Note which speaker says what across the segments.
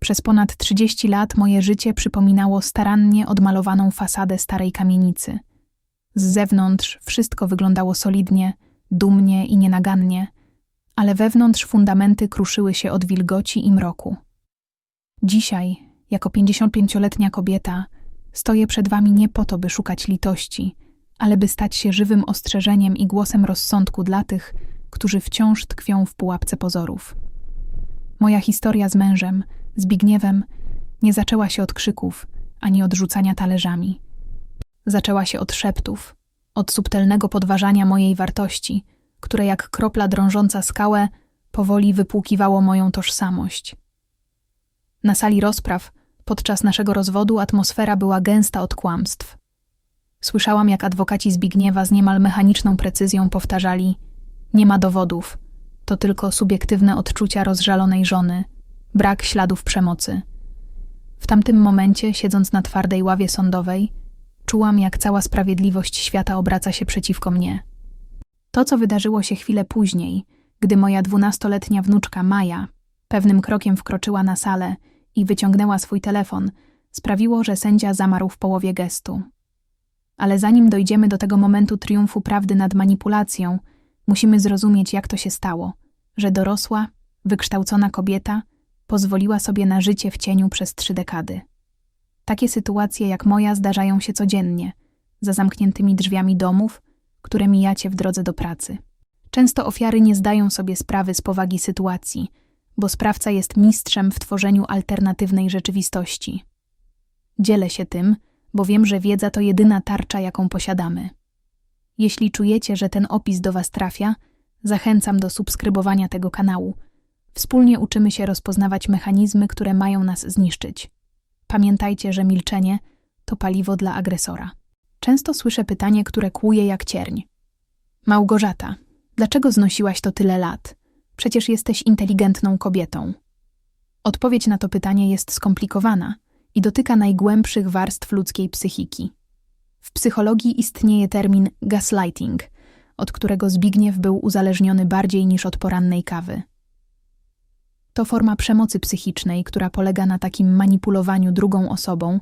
Speaker 1: Przez ponad 30 lat moje życie przypominało starannie odmalowaną fasadę starej kamienicy. Z zewnątrz wszystko wyglądało solidnie, dumnie i nienagannie, ale wewnątrz fundamenty kruszyły się od wilgoci i mroku. Dzisiaj, jako 55-letnia kobieta, stoję przed wami nie po to, by szukać litości, ale by stać się żywym ostrzeżeniem i głosem rozsądku dla tych, którzy wciąż tkwią w pułapce pozorów. Moja historia z mężem, Zbigniewem, nie zaczęła się od krzyków ani od rzucania talerzami. Zaczęła się od szeptów, od subtelnego podważania mojej wartości, które jak kropla drążąca skałę powoli wypłukiwało moją tożsamość. Na sali rozpraw, podczas naszego rozwodu, atmosfera była gęsta od kłamstw. Słyszałam, jak adwokaci Zbigniewa z niemal mechaniczną precyzją powtarzali: Nie ma dowodów, to tylko subiektywne odczucia rozżalonej żony, brak śladów przemocy. W tamtym momencie, siedząc na twardej ławie sądowej, czułam, jak cała sprawiedliwość świata obraca się przeciwko mnie. To, co wydarzyło się chwilę później, gdy moja dwunastoletnia wnuczka Maja pewnym krokiem wkroczyła na salę i wyciągnęła swój telefon, sprawiło, że sędzia zamarł w połowie gestu. Ale zanim dojdziemy do tego momentu triumfu prawdy nad manipulacją, musimy zrozumieć, jak to się stało, że dorosła, wykształcona kobieta pozwoliła sobie na życie w cieniu przez trzy dekady. Takie sytuacje jak moja zdarzają się codziennie, za zamkniętymi drzwiami domów, które mijacie w drodze do pracy. Często ofiary nie zdają sobie sprawy z powagi sytuacji, bo sprawca jest mistrzem w tworzeniu alternatywnej rzeczywistości. Dzielę się tym, bo wiem, że wiedza to jedyna tarcza, jaką posiadamy. Jeśli czujecie, że ten opis do Was trafia, zachęcam do subskrybowania tego kanału. Wspólnie uczymy się rozpoznawać mechanizmy, które mają nas zniszczyć. Pamiętajcie, że milczenie to paliwo dla agresora. Często słyszę pytanie, które kłuje jak cierń. Małgorzata, dlaczego znosiłaś to tyle lat? Przecież jesteś inteligentną kobietą. Odpowiedź na to pytanie jest skomplikowana i dotyka najgłębszych warstw ludzkiej psychiki. W psychologii istnieje termin gaslighting, od którego Zbigniew był uzależniony bardziej niż od porannej kawy. To forma przemocy psychicznej, która polega na takim manipulowaniu drugą osobą,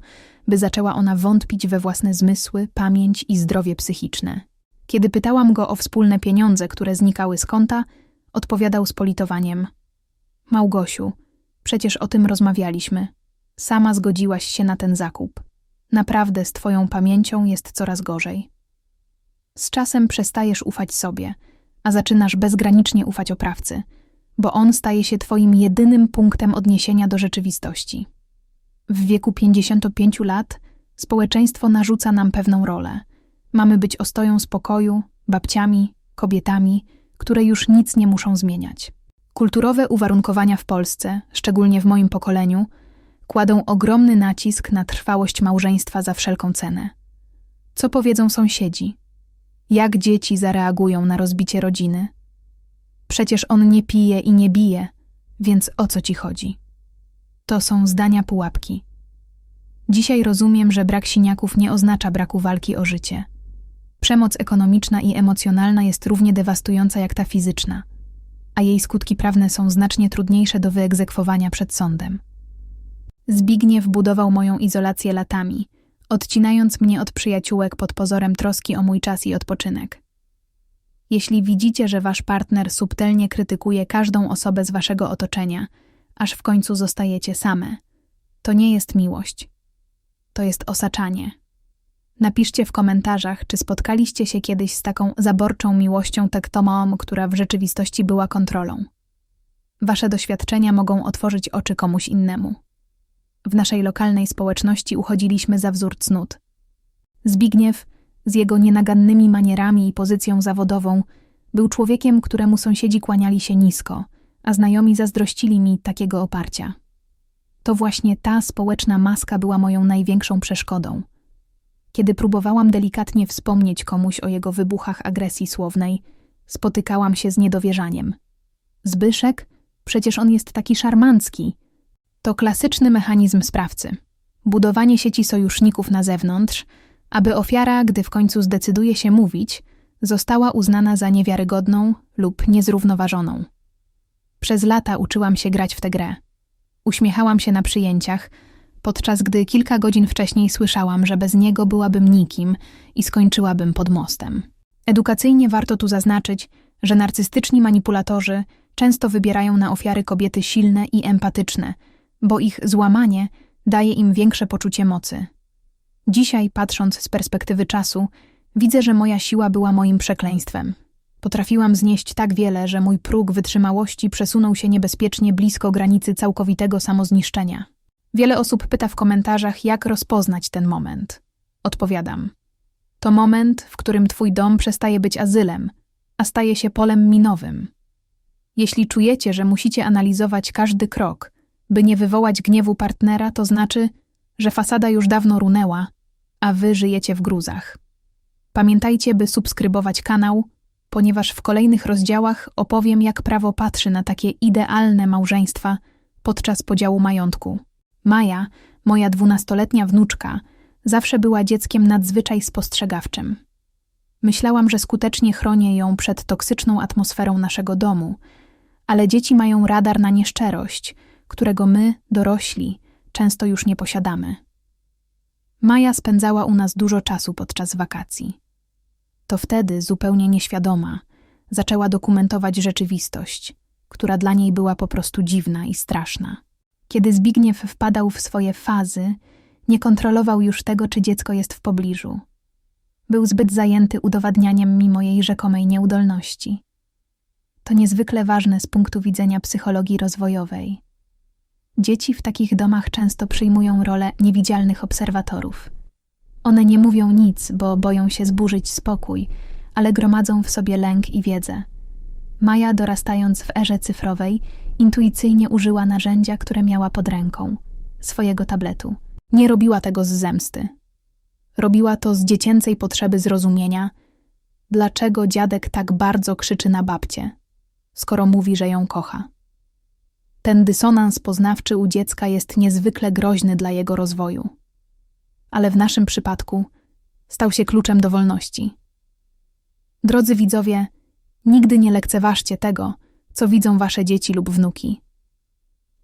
Speaker 1: by zaczęła ona wątpić we własne zmysły, pamięć i zdrowie psychiczne. Kiedy pytałam go o wspólne pieniądze, które znikały z konta, odpowiadał z politowaniem: Małgosiu, przecież o tym rozmawialiśmy. Sama zgodziłaś się na ten zakup. Naprawdę z twoją pamięcią jest coraz gorzej. Z czasem przestajesz ufać sobie, a zaczynasz bezgranicznie ufać oprawcy, bo on staje się twoim jedynym punktem odniesienia do rzeczywistości. W wieku 55 lat społeczeństwo narzuca nam pewną rolę. Mamy być ostoją spokoju, babciami, kobietami, które już nic nie muszą zmieniać. Kulturowe uwarunkowania w Polsce, szczególnie w moim pokoleniu, kładą ogromny nacisk na trwałość małżeństwa za wszelką cenę. Co powiedzą sąsiedzi? Jak dzieci zareagują na rozbicie rodziny? Przecież on nie pije i nie bije, więc o co ci chodzi? To są zdania pułapki. Dzisiaj rozumiem, że brak siniaków nie oznacza braku walki o życie. Przemoc ekonomiczna i emocjonalna jest równie dewastująca jak ta fizyczna, a jej skutki prawne są znacznie trudniejsze do wyegzekwowania przed sądem. Zbigniew budował moją izolację latami, odcinając mnie od przyjaciółek pod pozorem troski o mój czas i odpoczynek. Jeśli widzicie, że wasz partner subtelnie krytykuje każdą osobę z waszego otoczenia, aż w końcu zostajecie same, to nie jest miłość. To jest osaczanie. Napiszcie w komentarzach, czy spotkaliście się kiedyś z taką zaborczą miłością tektomom, która w rzeczywistości była kontrolą. Wasze doświadczenia mogą otworzyć oczy komuś innemu. W naszej lokalnej społeczności uchodziliśmy za wzór cnót. Zbigniew, z jego nienagannymi manierami i pozycją zawodową, był człowiekiem, któremu sąsiedzi kłaniali się nisko, a znajomi zazdrościli mi takiego oparcia. To właśnie ta społeczna maska była moją największą przeszkodą. Kiedy próbowałam delikatnie wspomnieć komuś o jego wybuchach agresji słownej, spotykałam się z niedowierzaniem. Zbyszek? Przecież on jest taki szarmancki – to klasyczny mechanizm sprawcy. Budowanie sieci sojuszników na zewnątrz, aby ofiara, gdy w końcu zdecyduje się mówić, została uznana za niewiarygodną lub niezrównoważoną. Przez lata uczyłam się grać w tę grę. Uśmiechałam się na przyjęciach, podczas gdy kilka godzin wcześniej słyszałam, że bez niego byłabym nikim i skończyłabym pod mostem. Edukacyjnie warto tu zaznaczyć, że narcystyczni manipulatorzy często wybierają na ofiary kobiety silne i empatyczne, bo ich złamanie daje im większe poczucie mocy. Dzisiaj, patrząc z perspektywy czasu, widzę, że moja siła była moim przekleństwem. Potrafiłam znieść tak wiele, że mój próg wytrzymałości przesunął się niebezpiecznie blisko granicy całkowitego samozniszczenia. Wiele osób pyta w komentarzach, jak rozpoznać ten moment. Odpowiadam. To moment, w którym twój dom przestaje być azylem, a staje się polem minowym. Jeśli czujecie, że musicie analizować każdy krok, by nie wywołać gniewu partnera, to znaczy, że fasada już dawno runęła, a wy żyjecie w gruzach. Pamiętajcie, by subskrybować kanał, ponieważ w kolejnych rozdziałach opowiem, jak prawo patrzy na takie idealne małżeństwa podczas podziału majątku. Maja, moja dwunastoletnia wnuczka, zawsze była dzieckiem nadzwyczaj spostrzegawczym. Myślałam, że skutecznie chronię ją przed toksyczną atmosferą naszego domu, ale dzieci mają radar na nieszczerość, którego my, dorośli, często już nie posiadamy. Maja spędzała u nas dużo czasu podczas wakacji. To wtedy, zupełnie nieświadoma, zaczęła dokumentować rzeczywistość, która dla niej była po prostu dziwna i straszna. Kiedy Zbigniew wpadał w swoje fazy, nie kontrolował już tego, czy dziecko jest w pobliżu. Był zbyt zajęty udowadnianiem mi mojej rzekomej nieudolności. To niezwykle ważne z punktu widzenia psychologii rozwojowej. Dzieci w takich domach często przyjmują rolę niewidzialnych obserwatorów. One nie mówią nic, bo boją się zburzyć spokój, ale gromadzą w sobie lęk i wiedzę. Maja, dorastając w erze cyfrowej, intuicyjnie użyła narzędzia, które miała pod ręką swojego tabletu. Nie robiła tego z zemsty. Robiła to z dziecięcej potrzeby zrozumienia, dlaczego dziadek tak bardzo krzyczy na babcię, skoro mówi, że ją kocha. Ten dysonans poznawczy u dziecka jest niezwykle groźny dla jego rozwoju. Ale w naszym przypadku stał się kluczem do wolności. Drodzy widzowie, nigdy nie lekceważcie tego, co widzą wasze dzieci lub wnuki.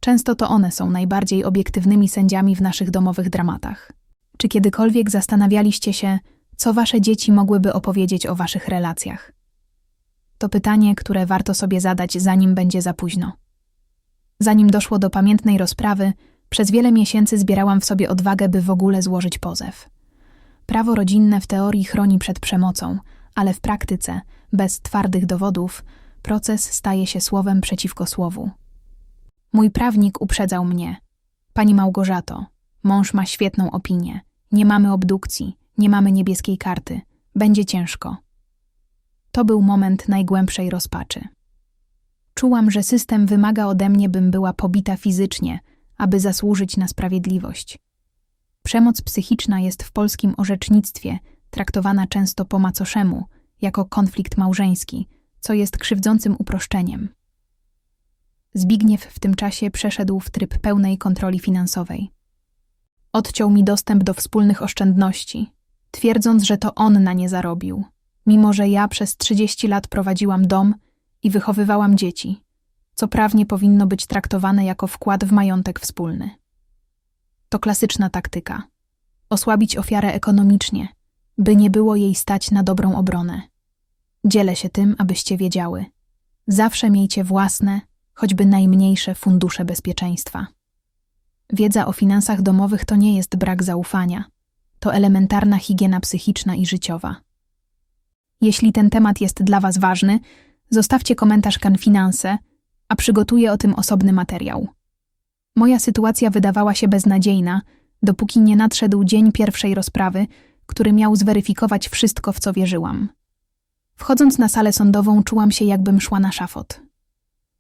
Speaker 1: Często to one są najbardziej obiektywnymi sędziami w naszych domowych dramatach. Czy kiedykolwiek zastanawialiście się, co wasze dzieci mogłyby opowiedzieć o waszych relacjach? To pytanie, które warto sobie zadać, zanim będzie za późno. Zanim doszło do pamiętnej rozprawy, przez wiele miesięcy zbierałam w sobie odwagę, by w ogóle złożyć pozew. Prawo rodzinne w teorii chroni przed przemocą, ale w praktyce, bez twardych dowodów, proces staje się słowem przeciwko słowu. Mój prawnik uprzedzał mnie. Pani Małgorzato, mąż ma świetną opinię. Nie mamy obdukcji, nie mamy niebieskiej karty. Będzie ciężko. To był moment najgłębszej rozpaczy. Czułam, że system wymaga ode mnie, bym była pobita fizycznie, aby zasłużyć na sprawiedliwość. Przemoc psychiczna jest w polskim orzecznictwie traktowana często po macoszemu, jako konflikt małżeński, co jest krzywdzącym uproszczeniem. Zbigniew w tym czasie przeszedł w tryb pełnej kontroli finansowej. Odciął mi dostęp do wspólnych oszczędności, twierdząc, że to on na nie zarobił, mimo że ja przez 30 lat prowadziłam dom i wychowywałam dzieci, co prawnie powinno być traktowane jako wkład w majątek wspólny. To klasyczna taktyka osłabić ofiarę ekonomicznie, by nie było jej stać na dobrą obronę. Dzielę się tym, abyście wiedziały. Zawsze miejcie własne, choćby najmniejsze fundusze bezpieczeństwa. Wiedza o finansach domowych to nie jest brak zaufania, to elementarna higiena psychiczna i życiowa. Jeśli ten temat jest dla Was ważny, zostawcie komentarz kan finanse, a przygotuję o tym osobny materiał. Moja sytuacja wydawała się beznadziejna, dopóki nie nadszedł dzień pierwszej rozprawy, który miał zweryfikować wszystko, w co wierzyłam. Wchodząc na salę sądową, czułam się, jakbym szła na szafot.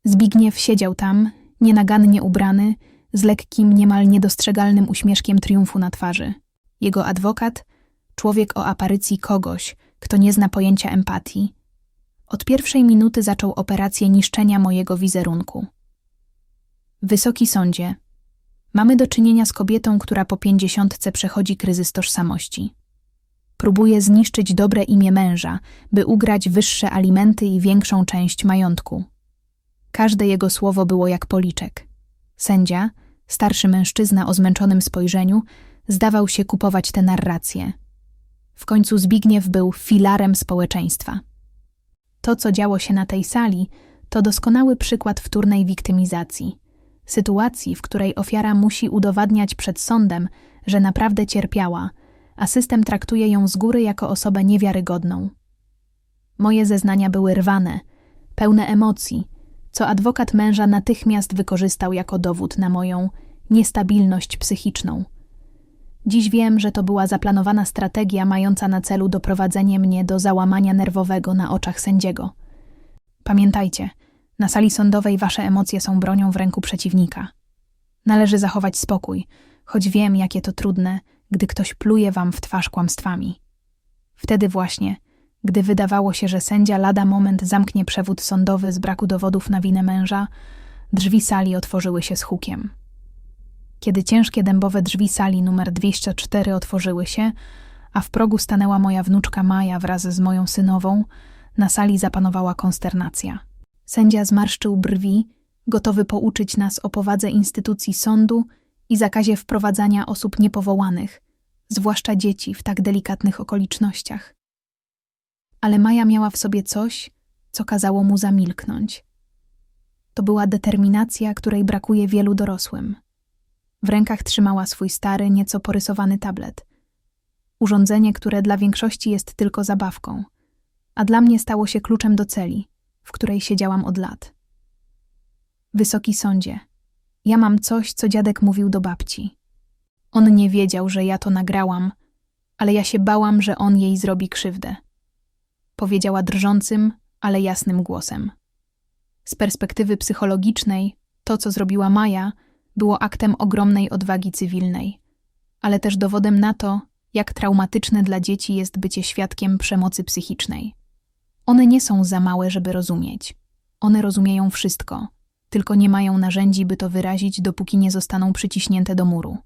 Speaker 1: Zbigniew siedział tam, nienagannie ubrany, z lekkim, niemal niedostrzegalnym uśmieszkiem triumfu na twarzy. Jego adwokat, człowiek o aparycji kogoś, kto nie zna pojęcia empatii, od pierwszej minuty zaczął operację niszczenia mojego wizerunku. Wysoki sądzie, mamy do czynienia z kobietą, która po pięćdziesiątce przechodzi kryzys tożsamości. Próbuje zniszczyć dobre imię męża, by ugrać wyższe alimenty i większą część majątku. Każde jego słowo było jak policzek. Sędzia, Starszy mężczyzna o zmęczonym spojrzeniu zdawał się kupować tę narrację. W końcu Zbigniew był filarem społeczeństwa. To, co działo się na tej sali, to doskonały przykład wtórnej wiktymizacji. Sytuacji, w której ofiara musi udowadniać przed sądem, że naprawdę cierpiała, a system traktuje ją z góry jako osobę niewiarygodną. Moje zeznania były rwane, pełne emocji, co adwokat męża natychmiast wykorzystał jako dowód na moją niestabilność psychiczną. Dziś wiem, że to była zaplanowana strategia mająca na celu doprowadzenie mnie do załamania nerwowego na oczach sędziego. Pamiętajcie, na sali sądowej wasze emocje są bronią w ręku przeciwnika. Należy zachować spokój, choć wiem, jakie to trudne, gdy ktoś pluje wam w twarz kłamstwami. Wtedy właśnie, gdy wydawało się, że sędzia lada moment zamknie przewód sądowy z braku dowodów na winę męża, drzwi sali otworzyły się z hukiem. Kiedy ciężkie dębowe drzwi sali numer 204 otworzyły się, a w progu stanęła moja wnuczka Maja wraz z moją synową, na sali zapanowała konsternacja. Sędzia zmarszczył brwi, gotowy pouczyć nas o powadze instytucji sądu i zakazie wprowadzania osób niepowołanych, zwłaszcza dzieci w tak delikatnych okolicznościach. Ale Maja miała w sobie coś, co kazało mu zamilknąć. To była determinacja, której brakuje wielu dorosłym. W rękach trzymała swój stary, nieco porysowany tablet. Urządzenie, które dla większości jest tylko zabawką, a dla mnie stało się kluczem do celi, w której siedziałam od lat. Wysoki sądzie, ja mam coś, co dziadek mówił do babci. On nie wiedział, że ja to nagrałam, ale ja się bałam, że on jej zrobi krzywdę. Powiedziała drżącym, ale jasnym głosem. Z perspektywy psychologicznej, to, co zrobiła Maja, było aktem ogromnej odwagi cywilnej, ale też dowodem na to, jak traumatyczne dla dzieci jest bycie świadkiem przemocy psychicznej. One nie są za małe, żeby rozumieć. One rozumieją wszystko, tylko nie mają narzędzi, by to wyrazić, dopóki nie zostaną przyciśnięte do muru.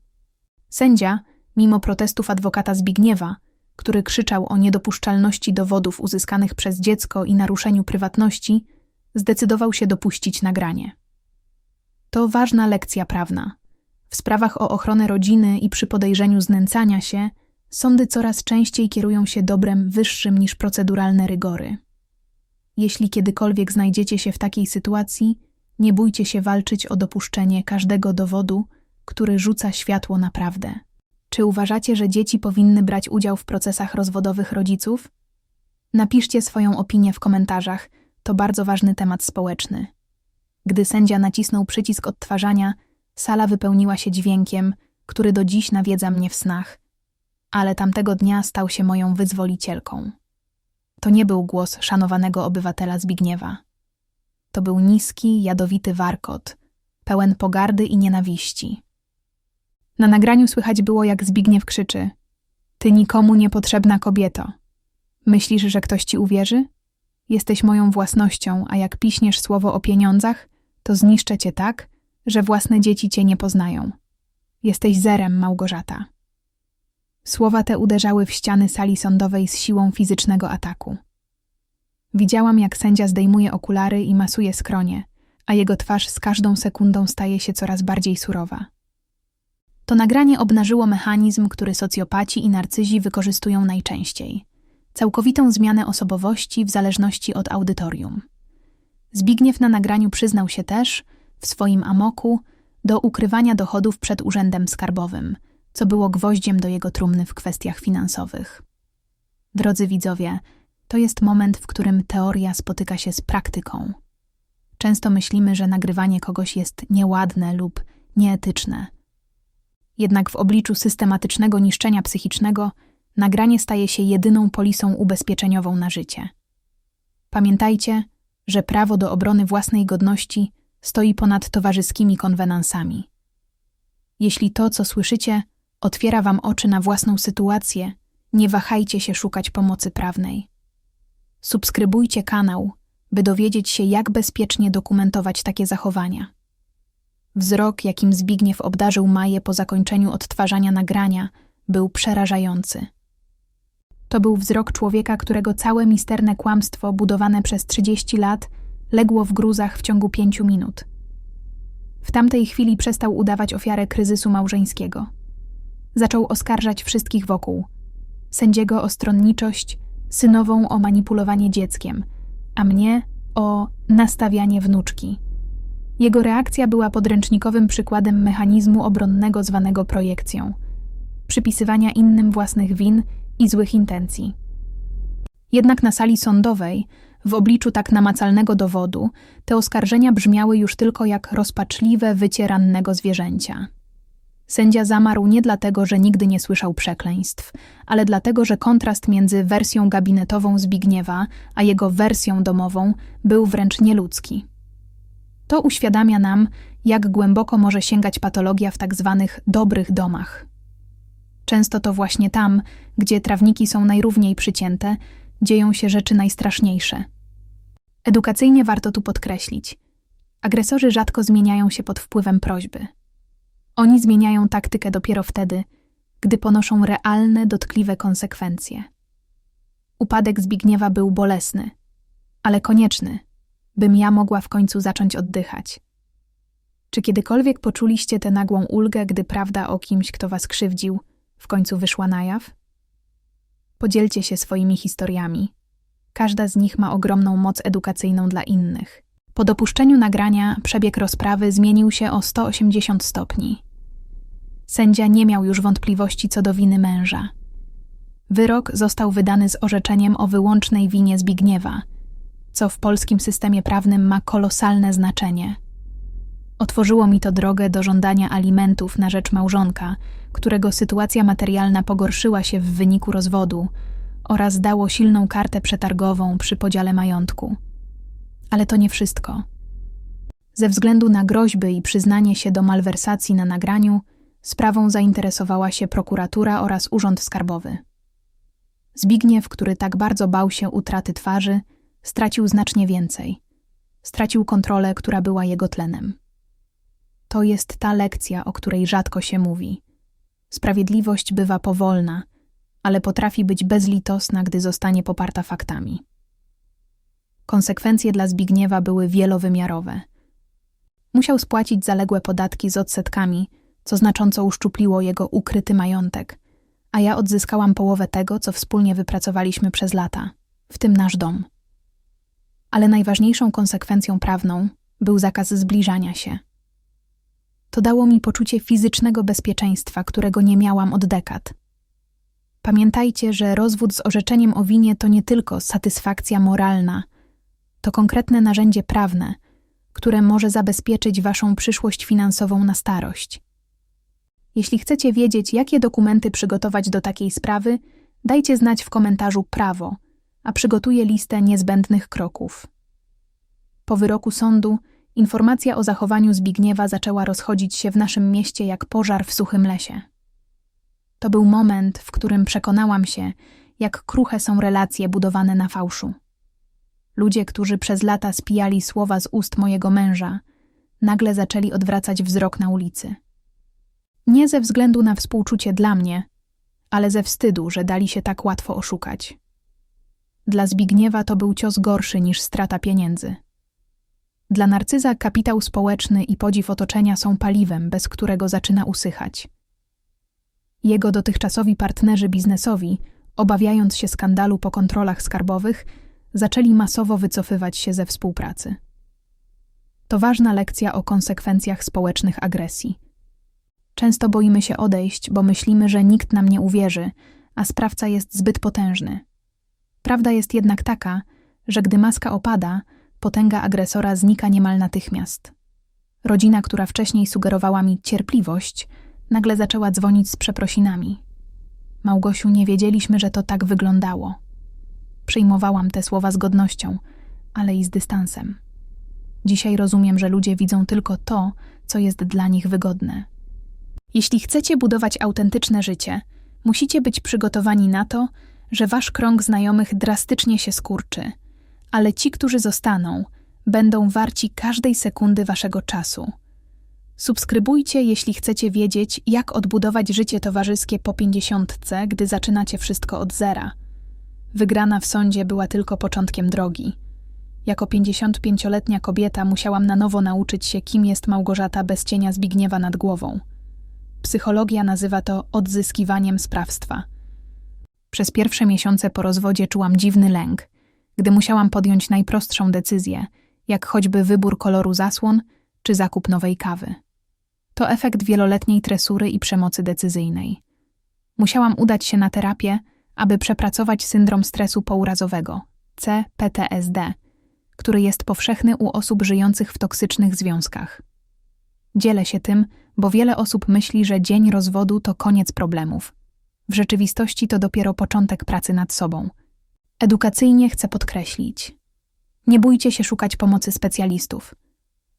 Speaker 1: Sędzia, mimo protestów adwokata Zbigniewa, który krzyczał o niedopuszczalności dowodów uzyskanych przez dziecko i naruszeniu prywatności, zdecydował się dopuścić nagranie. To ważna lekcja prawna. W sprawach o ochronę rodziny i przy podejrzeniu znęcania się, sądy coraz częściej kierują się dobrem wyższym niż proceduralne rygory. Jeśli kiedykolwiek znajdziecie się w takiej sytuacji, nie bójcie się walczyć o dopuszczenie każdego dowodu, który rzuca światło na prawdę. Czy uważacie, że dzieci powinny brać udział w procesach rozwodowych rodziców? Napiszcie swoją opinię w komentarzach, to bardzo ważny temat społeczny. Gdy sędzia nacisnął przycisk odtwarzania, sala wypełniła się dźwiękiem, który do dziś nawiedza mnie w snach, ale tamtego dnia stał się moją wyzwolicielką. To nie był głos szanowanego obywatela Zbigniewa. To był niski, jadowity warkot, pełen pogardy i nienawiści. Na nagraniu słychać było, jak Zbigniew krzyczy: Ty nikomu niepotrzebna kobieto. Myślisz, że ktoś ci uwierzy? Jesteś moją własnością, a jak piśniesz słowo o pieniądzach, to zniszczę cię tak, że własne dzieci cię nie poznają. Jesteś zerem, Małgorzata. Słowa te uderzały w ściany sali sądowej z siłą fizycznego ataku. Widziałam, jak sędzia zdejmuje okulary i masuje skronie, a jego twarz z każdą sekundą staje się coraz bardziej surowa. To nagranie obnażyło mechanizm, który socjopaci i narcyzi wykorzystują najczęściej całkowitą zmianę osobowości w zależności od audytorium. Zbigniew na nagraniu przyznał się też, w swoim amoku, do ukrywania dochodów przed urzędem skarbowym, co było gwoździem do jego trumny w kwestiach finansowych. Drodzy widzowie, to jest moment, w którym teoria spotyka się z praktyką. Często myślimy, że nagrywanie kogoś jest nieładne lub nieetyczne. Jednak w obliczu systematycznego niszczenia psychicznego, nagranie staje się jedyną polisą ubezpieczeniową na życie. Pamiętajcie, że prawo do obrony własnej godności stoi ponad towarzyskimi konwenansami. Jeśli to, co słyszycie, otwiera wam oczy na własną sytuację, nie wahajcie się szukać pomocy prawnej. Subskrybujcie kanał, by dowiedzieć się, jak bezpiecznie dokumentować takie zachowania. Wzrok, jakim Zbigniew obdarzył Maję po zakończeniu odtwarzania nagrania, był przerażający. To był wzrok człowieka, którego całe misterne kłamstwo, budowane przez 30 lat, legło w gruzach w ciągu pięciu minut. W tamtej chwili przestał udawać ofiarę kryzysu małżeńskiego. Zaczął oskarżać wszystkich wokół. Sędziego o stronniczość, synową o manipulowanie dzieckiem, a mnie o nastawianie wnuczki. Jego reakcja była podręcznikowym przykładem mechanizmu obronnego zwanego projekcją, przypisywania innym własnych win i złych intencji. Jednak na sali sądowej, w obliczu tak namacalnego dowodu, te oskarżenia brzmiały już tylko jak rozpaczliwe wycie rannego zwierzęcia. Sędzia zamarł nie dlatego, że nigdy nie słyszał przekleństw, ale dlatego, że kontrast między wersją gabinetową Zbigniewa a jego wersją domową był wręcz nieludzki. To uświadamia nam, jak głęboko może sięgać patologia w tak zwanych dobrych domach. Często to właśnie tam, gdzie trawniki są najrówniej przycięte, dzieją się rzeczy najstraszniejsze. Edukacyjnie warto tu podkreślić: agresorzy rzadko zmieniają się pod wpływem prośby. Oni zmieniają taktykę dopiero wtedy, gdy ponoszą realne, dotkliwe konsekwencje. Upadek Zbigniewa był bolesny, ale konieczny, bym ja mogła w końcu zacząć oddychać. Czy kiedykolwiek poczuliście tę nagłą ulgę, gdy prawda o kimś, kto was krzywdził, w końcu wyszła na jaw? Podzielcie się swoimi historiami. Każda z nich ma ogromną moc edukacyjną dla innych. Po dopuszczeniu nagrania przebieg rozprawy zmienił się o 180 stopni. Sędzia nie miał już wątpliwości co do winy męża. Wyrok został wydany z orzeczeniem o wyłącznej winie Zbigniewa, co w polskim systemie prawnym ma kolosalne znaczenie. Otworzyło mi to drogę do żądania alimentów na rzecz małżonka, którego sytuacja materialna pogorszyła się w wyniku rozwodu oraz dało silną kartę przetargową przy podziale majątku. Ale to nie wszystko. Ze względu na groźby i przyznanie się do malwersacji na nagraniu, sprawą zainteresowała się prokuratura oraz Urząd Skarbowy. Zbigniew, który tak bardzo bał się utraty twarzy, stracił znacznie więcej. Stracił kontrolę, która była jego tlenem. To jest ta lekcja, o której rzadko się mówi. Sprawiedliwość bywa powolna, ale potrafi być bezlitosna, gdy zostanie poparta faktami. Konsekwencje dla Zbigniewa były wielowymiarowe. Musiał spłacić zaległe podatki z odsetkami, co znacząco uszczupliło jego ukryty majątek, a ja odzyskałam połowę tego, co wspólnie wypracowaliśmy przez lata, w tym nasz dom. Ale najważniejszą konsekwencją prawną był zakaz zbliżania się. To dało mi poczucie fizycznego bezpieczeństwa, którego nie miałam od dekad. Pamiętajcie, że rozwód z orzeczeniem o winie to nie tylko satysfakcja moralna, to konkretne narzędzie prawne, które może zabezpieczyć Waszą przyszłość finansową na starość. Jeśli chcecie wiedzieć, jakie dokumenty przygotować do takiej sprawy, dajcie znać w komentarzu prawo, a przygotuję listę niezbędnych kroków. Po wyroku sądu informacja o zachowaniu Zbigniewa zaczęła rozchodzić się w naszym mieście jak pożar w suchym lesie. To był moment, w którym przekonałam się, jak kruche są relacje budowane na fałszu. Ludzie, którzy przez lata spijali słowa z ust mojego męża, nagle zaczęli odwracać wzrok na ulicy. Nie ze względu na współczucie dla mnie, ale ze wstydu, że dali się tak łatwo oszukać. Dla Zbigniewa to był cios gorszy niż strata pieniędzy. Dla narcyza kapitał społeczny i podziw otoczenia są paliwem, bez którego zaczyna usychać. Jego dotychczasowi partnerzy biznesowi, obawiając się skandalu po kontrolach skarbowych, zaczęli masowo wycofywać się ze współpracy. To ważna lekcja o konsekwencjach społecznych agresji. Często boimy się odejść, bo myślimy, że nikt nam nie uwierzy, a sprawca jest zbyt potężny. Prawda jest jednak taka, że gdy maska opada, potęga agresora znika niemal natychmiast. Rodzina, która wcześniej sugerowała mi cierpliwość, nagle zaczęła dzwonić z przeprosinami. Małgosiu, nie wiedzieliśmy, że to tak wyglądało. Przyjmowałam te słowa z godnością, ale i z dystansem. Dzisiaj rozumiem, że ludzie widzą tylko to, co jest dla nich wygodne. Jeśli chcecie budować autentyczne życie, musicie być przygotowani na to, że wasz krąg znajomych drastycznie się skurczy, ale ci, którzy zostaną, będą warci każdej sekundy waszego czasu. Subskrybujcie, jeśli chcecie wiedzieć, jak odbudować życie towarzyskie po pięćdziesiątce, gdy zaczynacie wszystko od zera. Wygrana w sądzie była tylko początkiem drogi. Jako 55-letnia kobieta musiałam na nowo nauczyć się, kim jest Małgorzata bez cienia Zbigniewa nad głową. Psychologia nazywa to odzyskiwaniem sprawstwa. Przez pierwsze miesiące po rozwodzie czułam dziwny lęk, gdy musiałam podjąć najprostszą decyzję, jak choćby wybór koloru zasłon czy zakup nowej kawy. To efekt wieloletniej tresury i przemocy decyzyjnej. Musiałam udać się na terapię, aby przepracować syndrom stresu pourazowego CPTSD, który jest powszechny u osób żyjących w toksycznych związkach. Dzielę się tym, bo wiele osób myśli, że dzień rozwodu to koniec problemów. W rzeczywistości to dopiero początek pracy nad sobą. Edukacyjnie chcę podkreślić: nie bójcie się szukać pomocy specjalistów.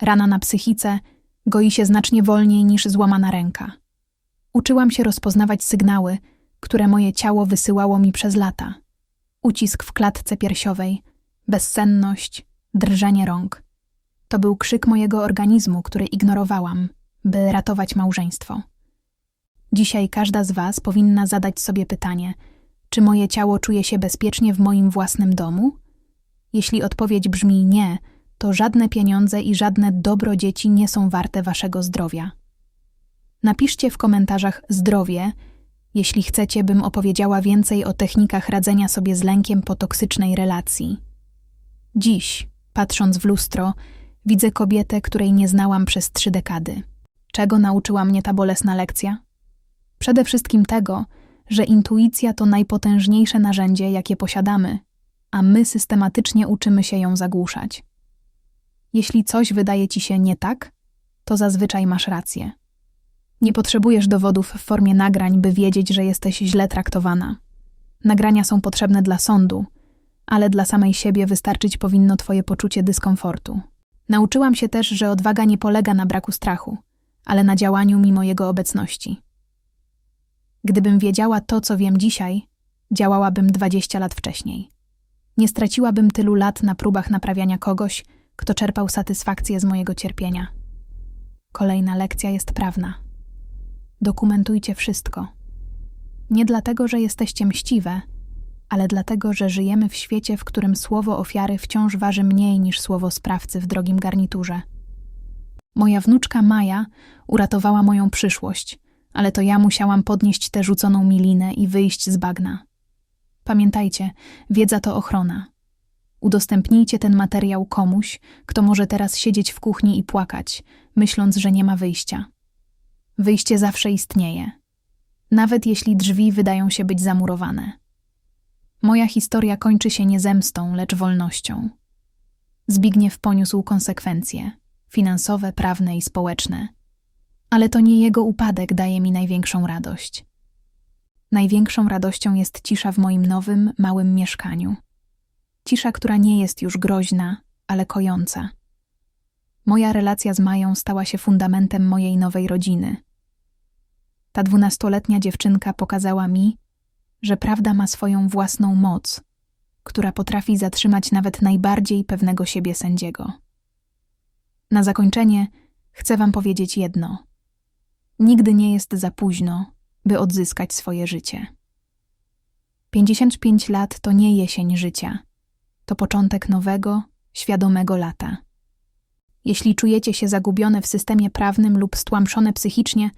Speaker 1: Rana na psychice goi się znacznie wolniej niż złamana ręka. Uczyłam się rozpoznawać sygnały, które moje ciało wysyłało mi przez lata. Ucisk w klatce piersiowej, bezsenność, drżenie rąk. To był krzyk mojego organizmu, który ignorowałam, by ratować małżeństwo. Dzisiaj każda z Was powinna zadać sobie pytanie: czy moje ciało czuje się bezpiecznie w moim własnym domu? Jeśli odpowiedź brzmi nie, to żadne pieniądze i żadne dobro dzieci nie są warte Waszego zdrowia. Napiszcie w komentarzach zdrowie, jeśli chcecie, bym opowiedziała więcej o technikach radzenia sobie z lękiem po toksycznej relacji. Dziś, patrząc w lustro, widzę kobietę, której nie znałam przez trzy dekady. Czego nauczyła mnie ta bolesna lekcja? Przede wszystkim tego, że intuicja to najpotężniejsze narzędzie, jakie posiadamy, a my systematycznie uczymy się ją zagłuszać. Jeśli coś wydaje ci się nie tak, to zazwyczaj masz rację. Nie potrzebujesz dowodów w formie nagrań, by wiedzieć, że jesteś źle traktowana. Nagrania są potrzebne dla sądu, ale dla samej siebie wystarczyć powinno Twoje poczucie dyskomfortu. Nauczyłam się też, że odwaga nie polega na braku strachu, ale na działaniu mimo jego obecności. Gdybym wiedziała to, co wiem dzisiaj, działałabym 20 lat wcześniej. Nie straciłabym tylu lat na próbach naprawiania kogoś, kto czerpał satysfakcję z mojego cierpienia. Kolejna lekcja jest prawna. Dokumentujcie wszystko. Nie dlatego, że jesteście mściwe, ale dlatego, że żyjemy w świecie, w którym słowo ofiary wciąż waży mniej niż słowo sprawcy w drogim garniturze. Moja wnuczka Maja uratowała moją przyszłość, ale to ja musiałam podnieść tę rzuconą mi linę i wyjść z bagna. Pamiętajcie, wiedza to ochrona. Udostępnijcie ten materiał komuś, kto może teraz siedzieć w kuchni i płakać, myśląc, że nie ma wyjścia. Wyjście zawsze istnieje, nawet jeśli drzwi wydają się być zamurowane. Moja historia kończy się nie zemstą, lecz wolnością. Zbigniew poniósł konsekwencje finansowe, prawne i społeczne. Ale to nie jego upadek daje mi największą radość. Największą radością jest cisza w moim nowym, małym mieszkaniu. Cisza, która nie jest już groźna, ale kojąca. Moja relacja z Mają stała się fundamentem mojej nowej rodziny. Ta dwunastoletnia dziewczynka pokazała mi, że prawda ma swoją własną moc, która potrafi zatrzymać nawet najbardziej pewnego siebie sędziego. Na zakończenie chcę Wam powiedzieć jedno: nigdy nie jest za późno, by odzyskać swoje życie. 55 lat to nie jesień życia, to początek nowego, świadomego lata. Jeśli czujecie się zagubione w systemie prawnym lub stłamszone psychicznie,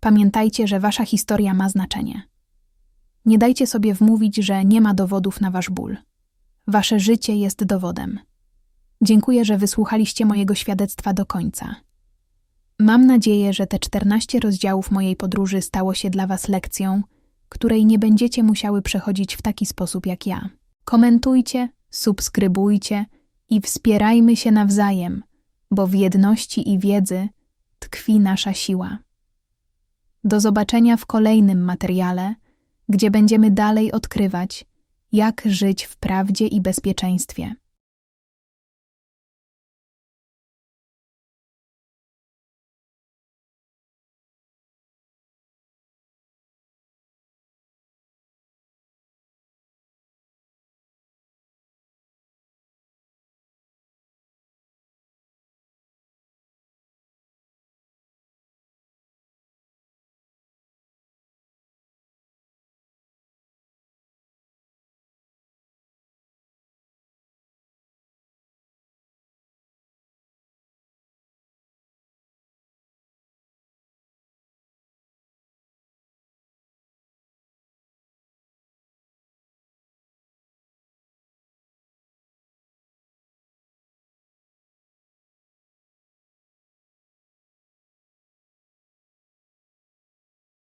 Speaker 1: pamiętajcie, że wasza historia ma znaczenie. Nie dajcie sobie wmówić, że nie ma dowodów na wasz ból. Wasze życie jest dowodem. Dziękuję, że wysłuchaliście mojego świadectwa do końca. Mam nadzieję, że te 14 rozdziałów mojej podróży stało się dla Was lekcją, której nie będziecie musiały przechodzić w taki sposób jak ja. Komentujcie, subskrybujcie i wspierajmy się nawzajem, bo w jedności i wiedzy tkwi nasza siła. Do zobaczenia w kolejnym materiale, gdzie będziemy dalej odkrywać, jak żyć w prawdzie i bezpieczeństwie.